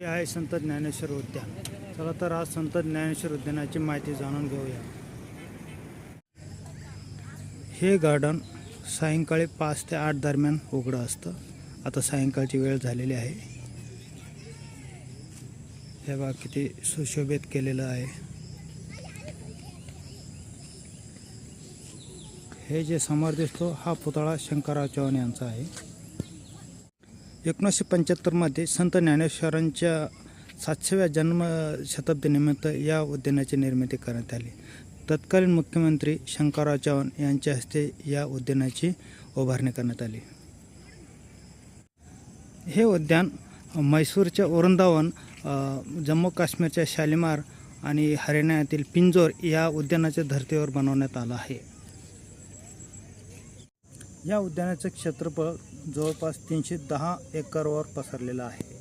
हे आहे संत ज्ञानेश्वर उद्यान. चला तर आज संत ज्ञानेश्वर उद्यानाची माहिती जाणून घेऊया. हे गार्डन सायंकाळी पाच ते आठ दरम्यान उघडं असतं. आता सायंकाळची वेळ झालेली आहे. हे बा किती सुशोभित केलेलं आहे. हे जे समोर दिसतो हा पुतळा शंकरराव चव्हाण यांचा आहे. एकोणीसशे पंच्याहत्तरमध्ये संत ज्ञानेश्वरांच्या सातशेव्या जन्म शताब्दीनिमित्त या उद्यानाची निर्मिती करण्यात आली. तत्कालीन मुख्यमंत्री शंकरराव चव्हाण यांच्या हस्ते या उद्यानाची उभारणी करण्यात आली. हे उद्यान म्हैसूरच्या वृंदावन जम्मू काश्मीरच्या शालिमार आणि हरियाणातील पिंजोर या उद्यानाच्या धर्तीवर बनवण्यात आलं आहे. या उद्यानाचं क्षेत्रफळ जवळपास तीनशे दहा एकरवर पसरलेला आहे.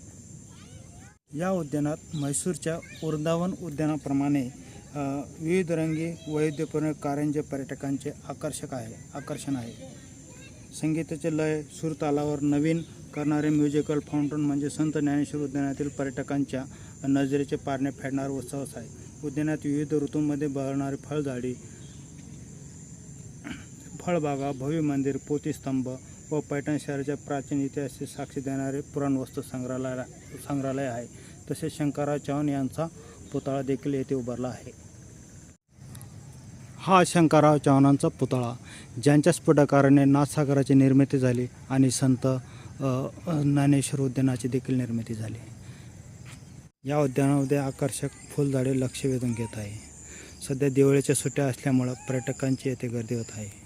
या उद्यानात म्हैसूरच्या वृंदावन उद्यानाप्रमाणे विविध रंगी वैविध्यपूर्ण कारंजे पर्यटकांचे आकर्षक आहे आकर्षण आहे. संगीताचे लय सूरतालावर नवीन करणारे म्युझिकल फाउंटन म्हणजे संत ज्ञानेश्वर उद्यानातील पर्यटकांच्या नजरेचे पारणे फेडणारा उत्सवच आहे. उद्यानात विविध ऋतूंमध्ये बहरणारी फळझाडी फळबागा भव्य मंदिर पोतीस्तंभ व पैठण शहराच्या प्राचीन इतिहासाची साक्षी देणारे पुराण वस्तू संग्रहालय संग्रहालय आहे. तसेच शंकरराव चव्हाण यांचा पुतळा देखील येथे उभारला आहे. हा शंकरराव चव्हाणांचा पुतळा ज्यांच्या स्फोटकाराने नाथसागराची निर्मिती झाली आणि संत ज्ञानेश्वर उद्यानाची देखील निर्मिती झाली. या उद्यानामध्ये आकर्षक फुलझाडे लक्ष वेधून घेत आहे. सध्या दिवाळीच्या सुट्ट्या असल्यामुळं पर्यटकांची येथे गर्दी होत आहे.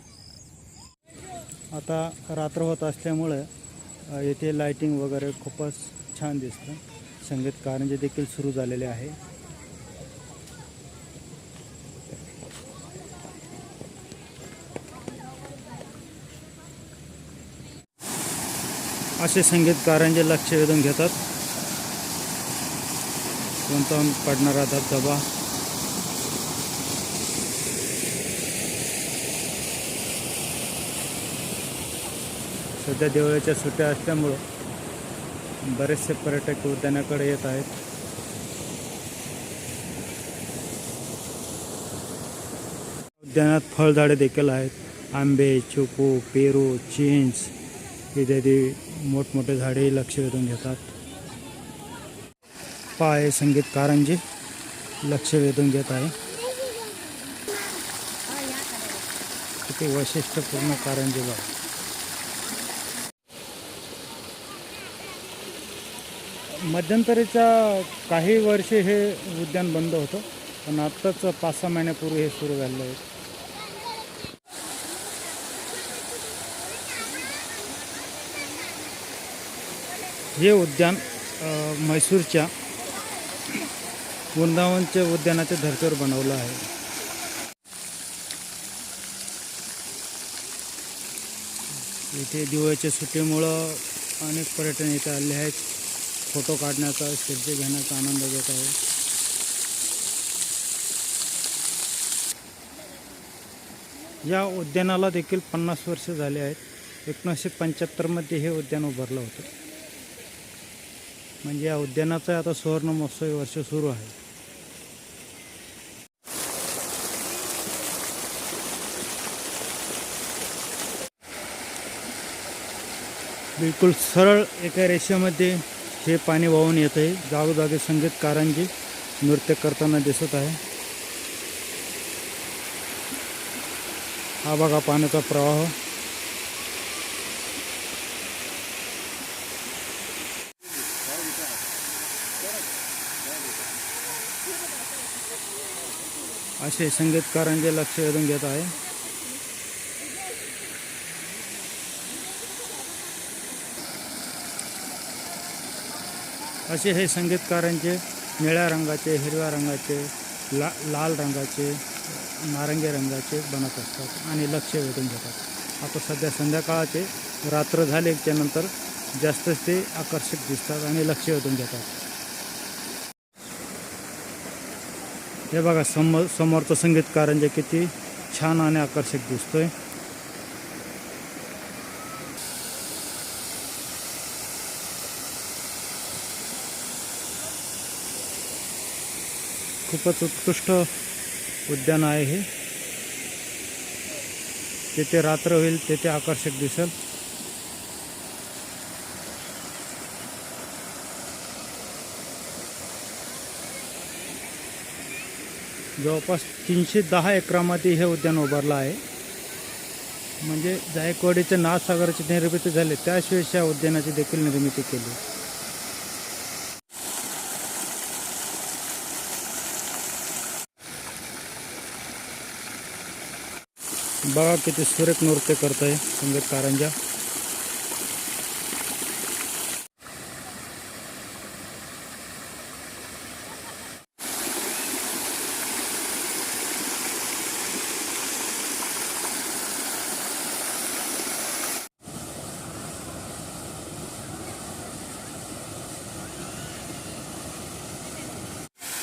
आता रात्र होत असल्यामुळं येथे लाईटिंग वगैरे खूपच छान दिसतं. संगीत कारंजे देखील सुरू झालेले आहे. असे संगीतकारांचे लक्ष वेधून घेतात. कोणता पडणारा धबधबा सध्या दिवाळीच्या सुट्ट्या असल्यामुळं बरेचसे पर्यटक उद्यानाकडे येत आहेत. उद्यानात फळझाडे देखील आहेत. आंबे चिकू पेरू चिंच इत्यादी मोठमोठे झाडे लक्ष वेधून घेतात. पाय संगीत कारंजी लक्ष वेधून घेत आहे. किती वैशिष्ट्यपूर्ण कारंजी बघा. मध्यंतरीच्या काही वर्षे हे उद्यान बंद होतं पण आत्ताच पाच सहा महिन्यापूर्वी हे सुरू झालेलं आहे. हे उद्यान म्हैसूरच्या वृंदावनच्या उद्यानाच्या धर्तीवर बनवलं आहे. इथे दिवाळीच्या सुट्टीमुळं अनेक पर्यटन इथे आले आहेत. फोटो काढण्याचा सेल्फी घेण्याचा आनंद घेत आहे. या उद्यानाला देखील पन्नास वर्ष झाले आहेत. एकोणीसशे पंच्याहत्तरमध्ये हे उद्यान उभारलं होतं. म्हणजे या उद्यानाचं आता सुवर्ण महोत्सवी वर्ष सुरू आहे. बिलकुल सरळ एका रेषेमध्ये हे पाणी वाहून आहे. जागोजागी संगीतकारांची नृत्य करताना दिसत आहे. हा बघा पाण्याचा प्रवाह. असे संगीतकारांचे लक्ष वेधून घेत आहे. असे हे संगीतकारांचे निळ्या रंगाचे हिरव्या रंगाचे ला लाल रंगाचे नारंगी रंगाचे बनत असतात आणि लक्ष वेधून घेतात. आता सध्या संध्याकाळाचे रात्र झाल्याच्यानंतर जास्तच ते आकर्षक दिसतात आणि लक्ष वेधून घेतात. हे बघा समोर समोरचं संगीतकारांचे म्हणजे किती छान आणि आकर्षक दिसतोय. खूपच उत्कृष्ट उद्यान आहे हे. तिथे रात्र होईल तेथे आकर्षक दिसेल. जवळपास तीनशे दहा एकरामध्ये हे उद्यान उभारलं आहे. म्हणजे जायकवाडीचे नाथसागराची निर्मिती झाली त्याशिवाय या उद्यानाची देखील निर्मिती केली. बघा किती सुरेख नृत्य करत आहे संगीत कारंजा.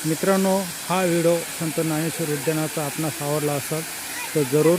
मित्रांनो हा व्हिडिओ संत ज्ञानेश्वर उद्यानाचा आपणास आवडला असेल तर जरूर